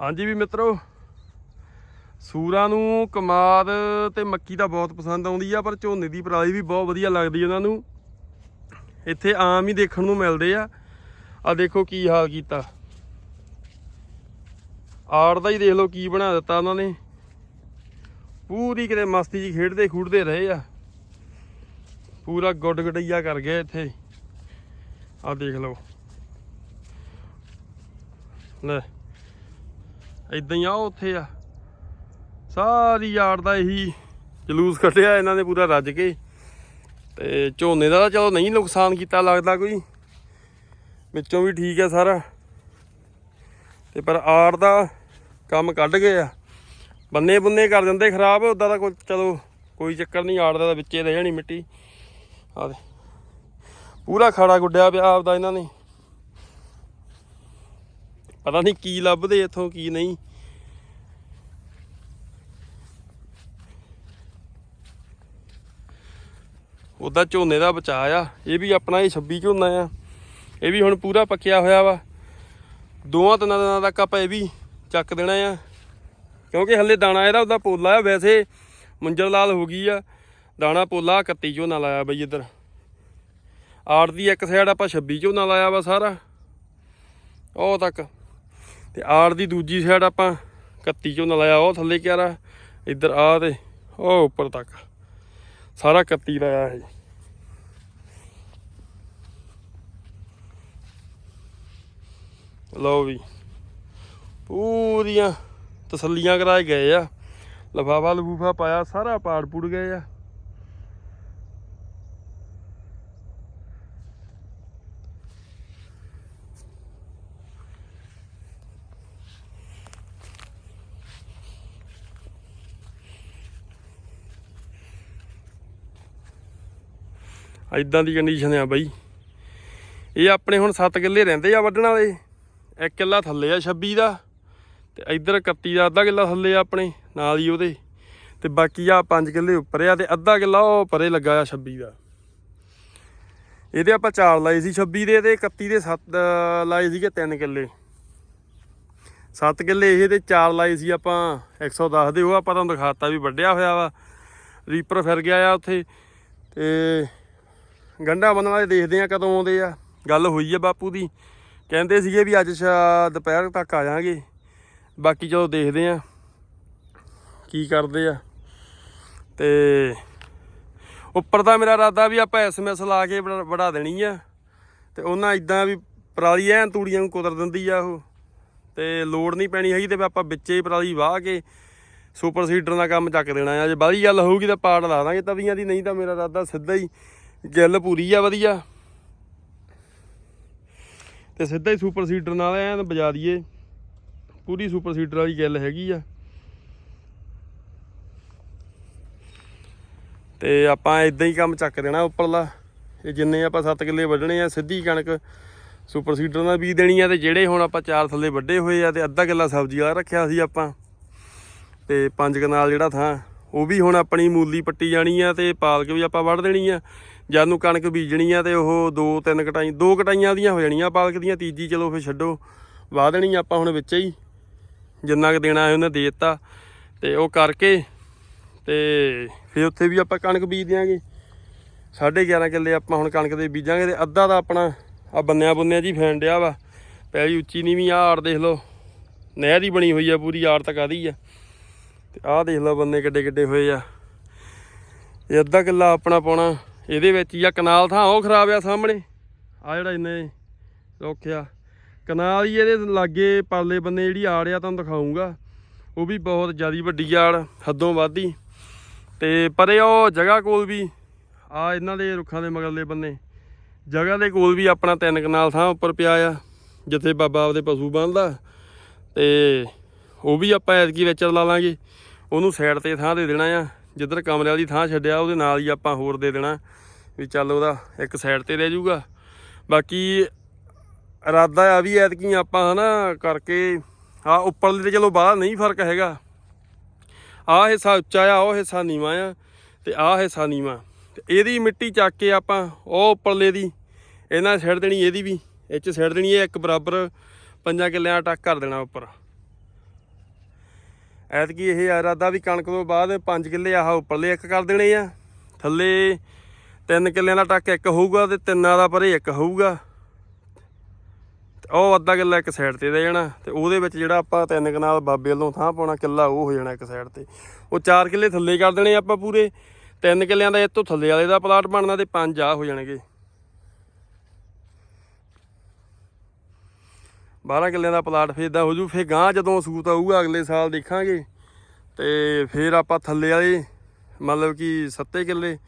ਹਾਂਜੀ ਵੀ ਮਿੱਤਰੋ, ਸੂਰਾਂ ਨੂੰ ਕਮਾਦ ਤੇ ਮੱਕੀ ਤਾਂ ਬਹੁਤ ਪਸੰਦ ਆਉਂਦੀ ਆ, ਪਰ ਝੋਨੇ ਦੀ ਪਰਾਲੀ ਵੀ ਬਹੁਤ ਵਧੀਆ ਲੱਗਦੀ ਉਹਨਾਂ ਨੂੰ। ਇੱਥੇ ਆਮ ਹੀ ਦੇਖਣ ਨੂੰ ਮਿਲਦੇ ਆ। ਆ ਦੇਖੋ ਕੀ ਹਾਲ ਕੀਤਾ। ਆੜ ਦਾ ਹੀ ਦੇਖ ਲਓ ਕੀ ਬਣਾ ਦਿੱਤਾ ਉਹਨਾਂ ਨੇ। ਪੂਰੀ ਕਿਤੇ ਮਸਤੀ ਜੀ ਖੇਡਦੇ ਖੂਡਦੇ ਰਹੇ ਆ। ਪੂਰਾ ਗੁੱਡ ਗਡਈਆ ਕਰ ਗਏ ਇੱਥੇ। ਆ ਦੇਖ ਲਓ। ਲੈ। ਇਦਾਂ ਹੀ ਆ ਉੱਥੇ ਆ। ਸਾਰੀ ਯਾਰ ਦਾ ਇਹੀ ਜਲੂਸ ਕੱਢਿਆ ਇਹਨਾਂ ਨੇ ਪੂਰਾ ਰੱਜ ਕੇ। ਤੇ ਝੋਨੇ ਦਾ ਤਾਂ ਚਲੋ ਨਹੀਂ ਨੁਕਸਾਨ ਕੀਤਾ ਲੱਗਦਾ ਕੋਈ। ਵਿੱਚੋਂ ਵੀ ਠੀਕ ਆ ਸਾਰਾ। ਤੇ ਪਰ ਆੜ ਦਾ ਕੰਮ ਕੱਢ ਗਏ ਆ। ਬੰਨੇ ਬੁੰਨੇ ਕਰ ਦਿੰਦੇ ਖਰਾਬ ਉਦਾਂ ਦਾ ਕੋਈ ਚਲੋ ਕੋਈ ਚੱਕਰ ਨਹੀਂ, ਆੜ ਦਾ ਤਾਂ ਵਿੱਚੇ ਰਹਿ ਜਾਣੀ ਮਿੱਟੀ। ਆ ਪੂਰਾ ਖਾੜਾ ਗੁੱਡਿਆ ਪਿਆ ਆਪਦਾ ਇਹਨਾਂ ਨੇ। ਪਤਾ ਨਹੀਂ ਕੀ ਲੱਭਦੇ ਇੱਥੋਂ, ਕੀ ਨਹੀਂ। ਉਹਦਾ ਝੋਨੇ ਦਾ ਬਚਾ ਆ। ਇਹ ਵੀ ਆਪਣਾ ਇਹ 26 ਝੋਨਾ ਆ। ਇਹ ਵੀ ਹੁਣ ਪੂਰਾ ਪੱਕਿਆ ਹੋਇਆ ਵਾ। ਦੋਵਾਂ ਤਿੰਨਾਂ ਦਿਨਾਂ ਤੱਕ ਆਪਾਂ ਇਹ ਵੀ ਚੱਕ ਦੇਣਾ ਆ। ਕਿਉਂਕਿ ਹੱਲੇ ਦਾਣਾ ਇਹਦਾ ਉਹਦਾ ਪੋਲਾ ਆ। ਵੈਸੇ ਮੁੰਜਰ ਲਾਲ ਹੋ ਗਈ ਆ। ਦਾਣਾ ਪੋਲਾ 31 ਝੋਨਾ ਲਾਇਆ ਬਈ ਇੱਧਰ। ਆੜ ਦੀ ਇੱਕ ਸਾਈਡ ਆਪਾਂ 26 ਝੋਨਾ ਲਾਇਆ ਵਾ ਸਾਰਾ। ਉਹ ਤੱਕ ਤੇ ਆੜ ਦੀ ਦੂਜੀ ਸਾਈਡ ਆਪਾਂ 31 ਚੋਂ ਲਾਇਆ ਉਹ ਥੱਲੇ ਕਿਆਰਾ, ਇੱਧਰ ਆ ਤੇ ਉਹ ਉੱਪਰ ਤੱਕ। ਸਾਰਾ 31 ਲਾਇਆ ਇਹ। ਲਓ ਵੀ, ਪੂਰੀਆਂ ਤਸੱਲੀਆਂ ਕਰਾਏ ਗਏ ਆ। ਲਫਾਫਾ ਲਫੂਫਾ ਪਾਇਆ, ਸਾਰਾ ਪਾੜ ਪੂੜ ਗਏ ਆ। ਇਦਾਂ ਦੀ ਕੰਡੀਸ਼ਨ ਆ ਬਾਈ। ਇਹ ਆਪਣੇ ਹੁਣ 7 ਕਿੱਲੇ ਰਹਿੰਦੇ ਆ ਵੱਢਣ ਵਾਲੇ। ਇੱਕ ਕਿੱਲਾ ਥੱਲੇ ਆ 26 ਦਾ ਤੇ ਇੱਧਰ 31 ਦਾ ਅੱਧਾ ਕਿੱਲਾ ਥੱਲੇ ਆ ਆਪਣੇ, ਨਾਲ ਹੀ ਉਹਦੇ। ਤੇ ਬਾਕੀ ਆ 5 ਕਿੱਲੇ ਉੱਪਰ ਆ ਤੇ ਅੱਧਾ ਕਿੱਲਾ ਉਹ ਪਰੇ ਲੱਗਾ ਆ 26 ਦਾ। ਇਹਦੇ ਆਪਾਂ ਚਾਰ ਲਾਏ ਸੀ 26 ਦੇ ਤੇ 31 ਦੇ 7 ਲਾਏ ਸੀਗੇ 3 ਕਿੱਲੇ। 7 ਕਿੱਲੇ ਇਹ ਤੇ ਚਾਰ ਲਾਏ ਸੀ ਆਪਾਂ 110 ਦੇ। ਉਹ ਆਪਾਂ ਤੁਹਾਨੂੰ ਦਿਖਾਤਾ ਵੀ ਵੱਢਿਆ ਹੋਇਆ ਵਾ। ਰੀਪਰ ਫਿਰ ਗਿਆ ਆ ਉੱਥੇ। ਤੇ ਗੰਢਾ ਬੰਨਣ ਵਾਲੇ ਦੇਖਦੇ ਆ ਕਦੋਂ ਆਉਂਦੇ ਆ। ਗੱਲ ਹੋਈ ਆ ਬਾਪੂ ਦੀ। ਕਹਿੰਦੇ ਸੀਗੇ ਵੀ ਅੱਜ ਸ਼ਾ ਦੁਪਹਿਰ ਤੱਕ ਆ ਜਾਾਂਗੇ। ਬਾਕੀ ਚਲੋ ਦੇਖਦੇ ਆ ਕੀ ਕਰਦੇ ਆ। ਤੇ ਉੱਪਰ ਦਾ ਮੇਰਾ ਇਰਾਦਾ ਵੀ ਆਪਾਂ ਐਸਐਮਐਸ ਲਾ ਕੇ ਬਣਾ- ਵੜਾ ਦੇਣੀ ਆ। ਤੇ ਉਹਨਾਂ ਇਦਾਂ ਵੀ ਪਰਾਲੀ ਐਨ ਤੂੜੀਆਂ ਨੂੰ ਕੁਦਰ ਦਿੰਦੀ ਆ ਉਹ। ਤੇ ਲੋੜ ਨਹੀਂ ਪੈਣੀ ਹੈਗੀ ਤੇ ਆਪਾਂ ਵਿੱਚੇ ਹੀ ਪਰਾਲੀ ਵਾਹ ਕੇ ਸੁਪਰ ਸੀਡਰ ਦਾ ਕੰਮ ਚੱਕ ਦੇਣਾ ਆ। ਜੇ ਬਾਹਲੀ ਗੱਲ ਹੋਊਗੀ ਤਾਂ ਪਾੜ ਲਾ ਦਾਂਗੇ। ਤਵੀਆਂ ਦੀ ਨਹੀਂ ਤਾਂ ਮੇਰਾ ਇਰਾਦਾ ਸਿੱਧਾ ਹੀ ਗਿੱਲ ਪੂਰੀ ਆ ਵਧੀਆ। ਤੇ ਸਿੱਧਾ ਹੀ ਸੁਪਰ ਸੀਡਰ ਨਾਲ ਐਨ ਬਜਾ ਦਈਏ। ਪੂਰੀ ਸੁਪਰ ਸੀਡਰ ਵਾਲੀ ਗਿੱਲ ਹੈਗੀ ਆ। ਤੇ ਆਪਾਂ ਇਦਾਂ ਹੀ ਕੰਮ ਚੱਕ ਦੇਣਾ ਉੱਪਰਲਾ। ਇਹ ਜਿੰਨੇ ਆਪਾਂ 7 ਕਿੱਲੇ ਵੱਢਣੇ ਆ, ਸਿੱਧੀ ਕਣਕ ਸੁਪਰ ਸੀਡਰ ਨਾਲ ਬੀਜ ਦੇਣੀ ਆ ਤੇ ਜਿਹੜੇ ਹੁਣ ਆਪਾਂ ਚਾਰ ਥੱਲੇ ਵੱਢੇ ਹੋਏ ਆ ਤੇ ਅੱਧਾ ਕਿੱਲਾ ਸਬਜ਼ੀ ਵਾਲਾ ਰੱਖਿਆ ਸੀ ਆਪਾਂ। ਤੇ ਪੰਜ ਕਨਾਲ ਜਿਹੜਾ ਥਾਂ, ਉਹ ਵੀ ਹੁਣ ਆਪਣੀ ਮੂਲੀ ਪੱਟੀ ਜਾਣੀ ਆ ਤੇ ਪਾਲਕ ਵੀ ਆਪਾਂ ਵੱਢ ਦੇਣੀ ਆ। ਜਦ ਨੂੰ ਕਣਕ ਬੀਜਣੀ ਆ ਤੇ ਉਹ ਦੋ, ਤਿੰਨ ਕਟਾਈ ਦੋ ਕਟਾਈਆਂ ਦੀਆਂ ਹੋ ਜਾਣੀਆਂ, ਪਾਲਕ ਦੀਆਂ, ਤੀਜੀ ਚਲੋ ਫਿਰ ਛੱਡੋ। ਵਾਹ ਦੇਣੀ ਆਪਾਂ ਹੁਣ ਵਿੱਚ ਹੀ। ਜਿੰਨਾ ਕੁ ਦੇਣਾ ਹੈ ਉਹਨੇ ਦੇ ਦਿੱਤਾ। ਤੇ ਉਹ ਕਰਕੇ ਤੇ ਫਿਰ ਉੱਥੇ ਵੀ ਆਪਾਂ ਕਣਕ ਬੀਜ ਦਿਆਂਗੇ। 11.5 ਕਿੱਲੇ ਆਪਾਂ ਹੁਣ ਕਣਕ ਦੇ ਬੀਜਾਂਗੇ ਤੇ ਅੱਧਾ ਦਾ ਆਪਣਾ ਆ ਬੰਨਿਆ ਬੁੰਨਿਆ ਜੀ ਫੈਨ ਡਿਆ ਵਾ। ਪੈਲੀ ਉੱਚੀ ਨੀਵੀਂ ਆ, ਆੜ ਦੇਖ ਲਓ। ਨਹਿਰ ਹੀ ਬਣੀ ਹੋਈ ਆ ਪੂਰੀ, ਆੜ ਤੱਕ ਆਦੀ ਆ। ਤੇ ਆਹ ਦੇਖ ਲਓ ਬੰਨੇ ਕਿੱਡੇ ਕਿੱਡੇ ਹੋਏ ਆ। ਇਹ ਅੱਧਾ ਕਿੱਲਾ ਆਪਣਾ ਪਾਉਣਾ। ਇਹਦੇ ਵਿੱਚ ਹੀ ਆ, ਕਨਾਲ ਥਾਂ, ਉਹ ਖਰਾਬ ਆ ਸਾਹਮਣੇ। ਆ ਜਿਹੜਾ ਇੰਨੇ ਰੋਕਿਆ। ਕਨਾਲ ਹੀ ਇਹਦੇ ਲਾਗੇ ਪਰਲੇ ਬੰਨੇ ਜਿਹੜੀ ਆੜ ਆ, ਤੁਹਾਨੂੰ ਦਿਖਾਉਂਗਾ ਉਹ ਵੀ ਬਹੁਤ ਜ਼ਿਆਦੀ ਵੱਡੀ ਆੜ, ਹੱਦੋਂ ਵੱਧੀ ਤੇ ਪਰੇ ਉਹ ਜਗ੍ਹਾ ਕੋਲ ਵੀ ਆ ਇਹਨਾਂ ਦੇ ਰੁੱਖਾਂ ਦੇ ਮਗਰਲੇ ਬੰਨੇ, ਜਗ੍ਹਾ ਦੇ ਕੋਲ ਵੀ ਆਪਣਾ ਤਿੰਨ ਕਨਾਲ ਥਾਂ ਉੱਪਰ ਪਿਆ ਆ, ਜਿੱਥੇ ਬਾਬਾ ਆਪਦੇ ਪਸ਼ੂ ਬੰਨਦਾ। ਤੇ ਉਹ ਵੀ ਆਪਾਂ ਐਤਕੀ ਵਿੱਚ ਲਾ ਲਾਂਗੇ। ਉਹਨੂੰ ਸਾਈਡ ਤੇ ਥਾਂ ਦੇ ਦੇਣਾ ਆ। ਜਿੱਧਰ ਕਮਰੇ ਵਾਲੀ ਥਾਂ ਛੱਡਿਆ, ਉਹਦੇ ਨਾਲ ਹੀ ਆਪਾਂ ਹੋਰ ਦੇ ਦੇਣਾ ਵੀ ਚੱਲ ਉਹਦਾ ਇੱਕ ਸਾਈਡ ਤੇ ਰਹਿ ਜਾਊਗਾ। ਬਾਕੀ ਇਰਾਦਾ ਆ ਵੀ ਐਤਕੀ ਆਪਾਂ ਹਨਾ ਕਰਕੇ ਆ ਉੱਪਰਲੇ ਤੇ ਚਲੋ ਬਾਹਰ ਨਹੀਂ ਫ਼ਰਕ ਹੈਗਾ। ਆਹ ਹਿੱਸਾ ਉੱਚਾ ਆ, ਉਹ ਹਿੱਸਾ ਨੀਵਾਂ ਆ ਤੇ ਆਹ ਹਿੱਸਾ ਨੀਵਾਂ। ਤੇ ਇਹਦੀ ਮਿੱਟੀ ਚੱਕ ਕੇ ਆਪਾਂ ਉਹ ਉੱਪਰਲੇ ਦੀ, ਇਹਨਾਂ ਛੱਡ ਦੇਣੀ, ਇਹਦੀ ਵੀ। ਇਹ ਚ ਛੱਡ ਦੇਣੀ ਇਹ ਇੱਕ ਬਰਾਬਰ ਪੰਜਾਂ ਕਿੱਲਿਆਂ ਟੱਕ ਕਰ ਦੇਣਾ ਉੱਪਰ। ਐਤਕੀ ਇਹ ਇਰਾਦਾ ਵੀ ਕਣਕ ਤੋਂ ਬਾਅਦ 5 ਕਿੱਲੇ ਆਹ ਉੱਪਰਲੇ ਇੱਕ ਕਰ ਦੇਣੇ ਆ। ਥੱਲੇ 3 ਕਿੱਲਿਆਂ ਦਾ ਟੱਕ ਇੱਕ ਹੋਊਗਾ ਤੇ ਤਿੰਨਾਂ ਦਾ ਪਰੇ ਇੱਕ ਹੋਊਗਾ। ਉਹ ਅੱਧਾ ਕਿੱਲਾ ਇੱਕ ਸਾਈਡ ਤੇ ਰਹਿ ਜਾਣਾ ਤੇ ਉਹਦੇ ਵਿੱਚ ਜਿਹੜਾ ਆਪਾਂ ਤਿੰਨ ਕਨਾਲ ਬਾਬੇ ਵੱਲੋਂ ਥਾਂ ਪਾਉਣਾ ਕਿੱਲਾ ਉਹ ਹੋ ਜਾਣਾ ਇੱਕ ਸਾਈਡ ਤੇ। ਉਹ 4 ਕਿੱਲੇ ਥੱਲੇ ਕਰ ਦੇਣੇ ਆਪਾਂ ਪੂਰੇ। ਤਿੰਨ ਕਿੱਲਿਆਂ ਦਾ ਇਹ ਤੋਂ ਥੱਲੇ ਵਾਲੇ ਦਾ ਪਲਾਟ ਬਣਨਾ ਤੇ ਪੰਜ ਆ ਹੋ ਜਾਣਗੇ। 12 ਕਿੱਲਿਆਂ ਦਾ ਪਲਾਟ ਫੇਰ ਦਾ ਹੋ ਜੂ ਫੇਰ ਗਾਂ ਜਦੋਂ ਸੂਤ ਆਊਗਾ, ਅਗਲੇ ਸਾਲ ਦੇਖਾਂਗੇ। ਤੇ ਫੇਰ ਆਪਾਂ ਥੱਲੇ ਵਾਲੇ, ਮਤਲਬ ਕਿ 7 ਕਿੱਲੇ,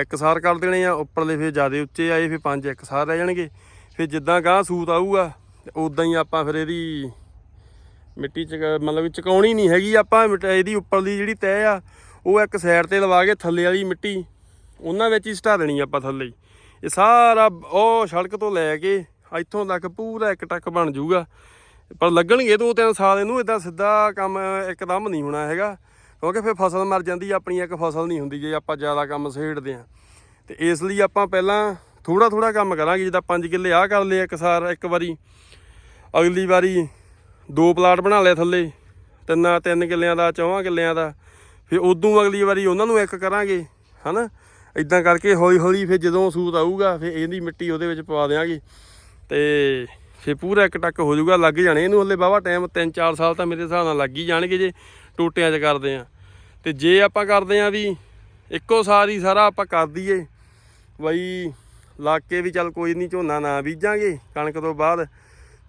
ਇੱਕ ਸਾਰ ਕਰ ਦੇਣੇ ਆ, ਉੱਪਰਲੇ ਫੇਰ ਜਿਆਦੇ ਉੱਚੇ ਆਏ, ਫੇਰ ਪੰਜ ਇੱਕ ਸਾਰ ਰਹਿ ਜਾਣਗੇ। ਫੇਰ ਜਿੱਦਾਂ ਗਾਂ ਸੂਤ ਆਊਗਾ ਤੇ ਉਦਾਂ ਹੀ ਆਪਾਂ ਫਿਰ ਇਹਦੀ ਮਿੱਟੀ ਚ, ਮਤਲਬ ਕਿ ਚਕਾਉਣੀ ਨਹੀਂ ਹੈਗੀ। ਆਪਾਂ ਮਿੱਟ- ਇਹਦੀ ਉੱਪਰਲੀ ਜਿਹੜੀ ਤਹਿ ਆ, ਉਹ ਇੱਕ ਸਾਈਡ ਤੇ ਲਵਾ ਕੇ ਥੱਲੇ ਵਾਲੀ ਮਿੱਟੀ, ਉਹਨਾਂ ਵਿੱਚ ਹੀ ਸਟਾ ਦੇਣੀ ਆਪਾਂ ਥੱਲੇ। ਇਹ ਸਾਰਾ ਉਹ ਸੜਕ ਤੋਂ ਲੈ ਕੇ ਇੱਥੋਂ ਤੱਕ ਪੂਰਾ ਇੱਕ ਟੱਕ ਬਣ ਜਾਊਗਾ। ਪਰ ਲੱਗਣਗੇ ਦੋ ਤਿੰਨ ਸਾਲ ਇਹਨੂੰ ਇਦਾਂ ਸਿੱਧਾ ਕੰਮ ਇੱਕਦਮ ਨਹੀਂ ਹੋਣਾ ਹੈਗਾ। ਕਿਉਂਕਿ ਫਿਰ ਫਸਲ ਮਰ ਜਾਂਦੀ, ਆਪਣੀ ਇੱਕ ਫਸਲ ਨਹੀਂ ਹੁੰਦੀ ਜੇ ਆਪਾਂ ਜ਼ਿਆਦਾ ਕੰਮ ਸੇੜਦੇ ਆ ਤੇ ਇਸ ਲਈ ਆਪਾਂ ਪਹਿਲਾਂ ਥੋੜਾ ਥੋੜਾ ਕੰਮ ਕਰਾਂਗੇ, ਜਿੱਦਾਂ 5 ਕਿੱਲੇ ਆਹ ਕਰ ਲਏ ਇੱਕ ਸਾਰ, ਇੱਕ ਵਾਰੀ। ਅਗਲੀ ਵਾਰੀ ਦੋ ਪਲਾਟ ਬਣਾ ਲਿਆ ਥੱਲੇ, ਤਿੰਨਾਂ, ਤਿੰਨ ਕਿੱਲਿਆਂ ਦਾ ਚੌਵਾਂ ਕਿੱਲਿਆਂ ਦਾ। ਫਿਰ ਉਦੋਂ ਅਗਲੀ ਵਾਰੀ ਉਹਨਾਂ ਨੂੰ ਇੱਕ ਕਰਾਂਗੇ, ਹਨਾ? ਇਦਾਂ ਕਰਕੇ ਹੌਲੀ ਹੌਲੀ ਫਿਰ ਜਦੋਂ ਸੂਤ ਆਊਗਾ, ਫਿਰ ਇਹਦੀ ਮਿੱਟੀ ਉਹਦੇ ਵਿੱਚ ਪਵਾ ਦੇਵਾਂਗੇ ਤੇ ਫਿਰ ਪੂਰਾ ਇੱਕ ਟੱਕ ਹੋ ਜਾਊਗਾ, ਲੱਗ ਜਾਣੇ। ਇਹਨੂੰ ਹੱਲੇ ਬਾਵਾ ਟਾਈਮ 3-4 ਸਾਲ ਤਾਂ ਮੇਰੇ ਹਿਸਾਬ ਨਾਲ ਲੱਗ ਹੀ ਜਾਣਗੇ ਜੇ ਟੋਟਿਆਂ 'ਚ ਕਰਦੇ ਆ। ਤੇ ਜੇ ਆਪਾਂ ਕਰਦੇ ਆ ਵੀ ਇੱਕੋ ਸਾਰ ਹੀ ਸਾਰਾ ਆਪਾਂ ਕਰ ਦਈਏ, ਬਈ ਲਾ ਕੇ ਵੀ ਚੱਲ ਕੋਈ ਨਹੀਂ ਝੋਨਾ ਨਾ ਬੀਜਾਂਗੇ ਕਣਕ ਤੋਂ ਬਾਅਦ।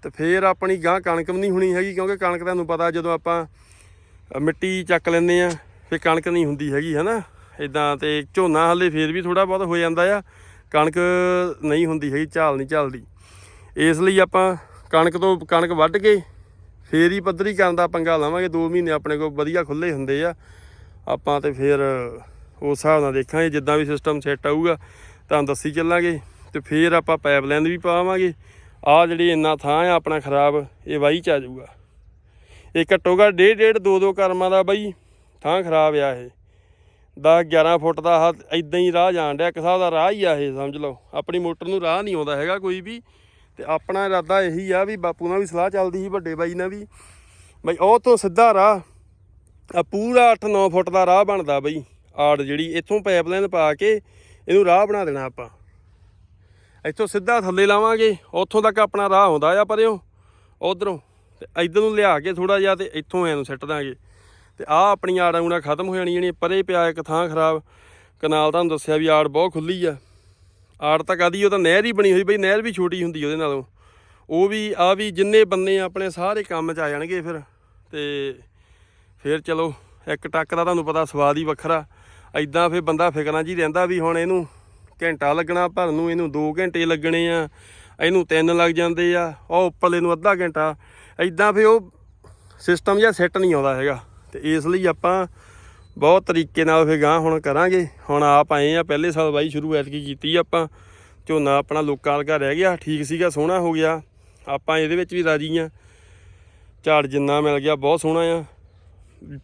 ਤੇ ਫੇਰ ਆਪਣੀ ਗਾਂ ਕਣਕ ਵੀ ਨਹੀਂ ਹੋਣੀ ਹੈਗੀ, ਕਿਉਂਕਿ ਕਣਕ ਤੁਹਾਨੂੰ ਪਤਾ ਜਦੋਂ ਆਪਾਂ ਮਿੱਟੀ ਚੱਕ ਲੈਂਦੇ ਆ ਫੇ ਕਣਕ ਨਹੀਂ ਹੁੰਦੀ ਹੈਗੀ, ਹਨਾ? ਇਦਾਂ ਤੇ ਝੋਨਾ ਹੱਲੇ ਫੇਰ ਵੀ ਥੋੜਾ ਬਹੁਤ ਹੋ ਜਾਂਦਾ ਆ। ਕਣਕ ਨਹੀਂ ਹੁੰਦੀ ਹੈਗੀ, ਝਾਲ ਨਹੀਂ ਝਾਲਦੀ। ਇਸ ਲਈ ਆਪਾਂ ਕਣਕ ਤੋਂ ਕਣਕ ਵੱਢ ਕੇ ਫੇਰ ਹੀ ਪੱਧਰੀ ਕਰਨ ਦਾ ਪੰਗਾ ਲਾਵਾਂਗੇ। 2 ਮਹੀਨੇ ਆਪਣੇ ਕੋਲ ਵਧੀਆ ਖੁੱਲੇ ਹੁੰਦੇ ਆ। ਆਪਾਂ ਤੇ ਫੇਰ ਉਸ ਹਿਸਾਬ ਨਾਲ ਦੇਖਾਂਗੇ, ਜਿੱਦਾਂ ਵੀ ਸਿਸਟਮ ਸੈੱਟ ਆਊਗਾ ਤੁਹਾਨੂੰ ਦੱਸੀ ਚੱਲਾਂਗੇ। ਤੇ ਫੇਰ ਆਪਾਂ ਪਾਈਪਲਾਈਨ ਵੀ ਪਾਵਾਂਗੇ। ਆ ਜਿਹੜੀ ਇੰਨਾ ਥਾਂ ਆ ਆਪਣਾ ਖਰਾਬ, ਇਹ ਵਾਹੀ ਚ ਆ ਜਾਊਗਾ। ਇਹ ਘੱਟੋ ਘੱਟ ਡੇਢ ਡੇਢ ਦੋ ਦੋ ਕਰਮਾਂ ਦਾ ਬਾਈ ਥਾਂ ਖਰਾਬ ਆ ਇਹ। 10 11 ਫੁੱਟ ਦਾ ਹ ਇਦਾਂ ਹੀ ਰਾਹ ਜਾਣ ਡਿਆ, ਇੱਕ ਹਿਸਾਬ ਦਾ ਰਾਹ ਹੀ ਆ ਇਹ, ਸਮਝ ਲਓ। ਆਪਣੀ ਮੋਟਰ ਨੂੰ ਰਾਹ ਨਹੀਂ ਆਉਂਦਾ ਹੈਗਾ ਕੋਈ ਵੀ। ਤੇ ਆਪਣਾ ਇਰਾਦਾ ਇਹੀ ਆ ਵੀ ਬਾਪੂ ਨਾਲ ਵੀ ਸਲਾਹ ਚੱਲਦੀ ਸੀ, ਵੱਡੇ ਬਾਈ ਨਾਲ ਵੀ। ਬਈ ਉਹ ਤੋਂ ਸਿੱਧਾ ਰਾਹ ਆ ਪੂਰਾ 8-9 ਫੁੱਟ ਦਾ ਰਾਹ ਬਣਦਾ ਬਈ, ਆੜ ਜਿਹੜੀ, ਇੱਥੋਂ ਪਾਈਪਲਾਈਨ ਪਾ ਕੇ ਇਹਨੂੰ ਰਾਹ ਬਣਾ ਦੇਣਾ ਆਪਾਂ। ਇੱਥੋਂ ਸਿੱਧਾ ਥੱਲੇ ਲਾਵਾਂਗੇ, ਉੱਥੋਂ ਤੱਕ ਆਪਣਾ ਰਾਹ ਆਉਂਦਾ ਆ ਪਰਿਓ, ਉਧਰੋਂ। ਤੇ ਇਧਰ ਨੂੰ ਲਿਆ ਕੇ ਥੋੜਾ ਜਿਹਾ ਤੇ ਇੱਥੋਂ ਐ ਨੂੰ ਸਿੱਟ ਦਾਂਗੇ। ਤੇ ਆ ਆਪਣੀ ਆੜਾਂ ਉਣਾ ਖਤਮ ਹੋ ਜਾਣੀ ਜਿਹੜੀ ਪਰੇ ਪਿਆ ਇੱਕ ਥਾਂ ਖਰਾਬ। ਕਨਾਲ ਤੁਹਾਨੂੰ ਦੱਸਿਆ ਵੀ ਆੜ ਬਹੁਤ ਖੁੱਲੀ ਆ। ਆੜ ਤਾਂ ਕਾਦੀ ਉਹ ਤਾਂ ਨਹਿਰ ਹੀ ਬਣੀ ਹੋਈ ਬਈ, ਨਹਿਰ ਵੀ ਛੋਟੀ ਹੁੰਦੀ ਉਹਦੇ ਨਾਲੋਂ। ਉਹ ਵੀ ਆ ਵੀ ਜਿੰਨੇ ਬੰਨੇ ਆਪਣੇ ਸਾਰੇ ਕੰਮ 'ਚ ਆ ਜਾਣਗੇ ਫਿਰ। ਤੇ ਫਿਰ ਚਲੋ, ਇੱਕ ਟੱਕ ਦਾ ਤੁਹਾਨੂੰ ਪਤਾ ਸਵਾਦ ਹੀ ਵੱਖਰਾ। ਐਦਾਂ ਫਿਰ ਬੰਦਾ ਫਿਕਰਾਂ 'ਚ ਹੀ ਰਹਿੰਦਾ ਵੀ ਹੁਣ ਇਹਨੂੰ ਘੰਟਾ ਲੱਗਣਾ ਭਰਨ ਨੂੰ ਇਹਨੂੰ 2 ਘੰਟੇ ਲੱਗਣੇ ਆ, ਇਹਨੂੰ 3 ਲੱਗ ਜਾਂਦੇ ਆ ਉਹ ਉੱਪਰਲੇ ਨੂੰ ਅੱਧਾ ਘੰਟਾ। ਐਦਾਂ ਫਿਰ ਉਹ ਸਿਸਟਮ ਜਿਹਾ ਸੈੱਟ ਨਹੀਂ ਆਉਂਦਾ ਹੈਗਾ। ਤੇ ਇਸ ਲਈ ਆਪਾਂ ਬਹੁਤ ਤਰੀਕੇ ਨਾਲ ਫਿਰ ਗਾਂ ਹੁਣ ਕਰਾਂਗੇ। ਹੁਣ ਆਪ ਆਏ ਆ, ਪਹਿਲੇ ਸਾਲ ਬਾਈ ਸ਼ੁਰੂ ਐਤਕੀ ਕੀਤੀ ਆਪਾਂ। ਝੋਨਾ ਆਪਣਾ ਲੋਕਾਂ ਵਰਗਾ ਰਹਿ ਗਿਆ, ਠੀਕ ਸੀਗਾ, ਸੋਹਣਾ ਹੋ ਗਿਆ। ਆਪਾਂ ਇਹਦੇ ਵਿੱਚ ਵੀ ਰਾਜੀ ਆ। ਝਾੜ ਜਿੰਨਾ ਮਿਲ ਗਿਆ, ਬਹੁਤ ਸੋਹਣਾ ਆ।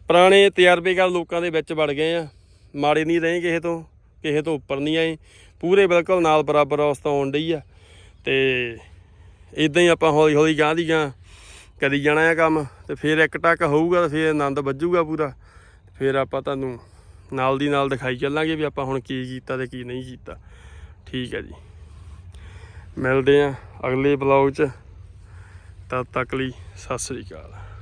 ਪੁਰਾਣੇ ਤਜਰਬੇਕਾਰ ਲੋਕਾਂ ਦੇ ਵਿੱਚ ਵੜ ਗਏ ਆ। ਮਾੜੇ ਨਹੀਂ ਰਹੇ ਕਿਸੇ ਤੋਂ ਕਿਸੇ ਤੋਂ ਉੱਪਰ ਨਹੀਂ ਆਏ। ਪੂਰੇ ਬਿਲਕੁਲ ਨਾਲ ਬਰਾਬਰ ਅਵਸਥਾ ਆਉਣ ਡਈ ਆ। ਤੇ ਇਦਾਂ ਹੀ ਆਪਾਂ ਹੌਲੀ ਹੌਲੀ ਗਾਂ ਦੀ ਗਾਂ ਕਰੀ ਜਾਣਾ ਆ ਕੰਮ। ਤੇ ਫਿਰ ਇੱਕ ਟੱਕ ਹੋਊਗਾ ਤੇ ਫਿਰ ਆਨੰਦ ਵੱਜੂਗਾ ਪੂਰਾ। ਫਿਰ ਆਪਾਂ ਤੁਹਾਨੂੰ ਨਾਲ ਦੀ ਨਾਲ ਦਿਖਾਈ ਚੱਲਾਂਗੇ ਵੀ ਆਪਾਂ ਹੁਣ ਕੀ ਕੀਤਾ ਤੇ ਕੀ ਨਹੀਂ ਕੀਤਾ। ਠੀਕ ਹੈ ਜੀ। ਮਿਲਦੇ ਆ ਅਗਲੇ ਬਲੌਗ 'ਚ। ਤਦ ਤੱਕ ਲਈ ਸਤਿ ਸ੍ਰੀ ਅਕਾਲ।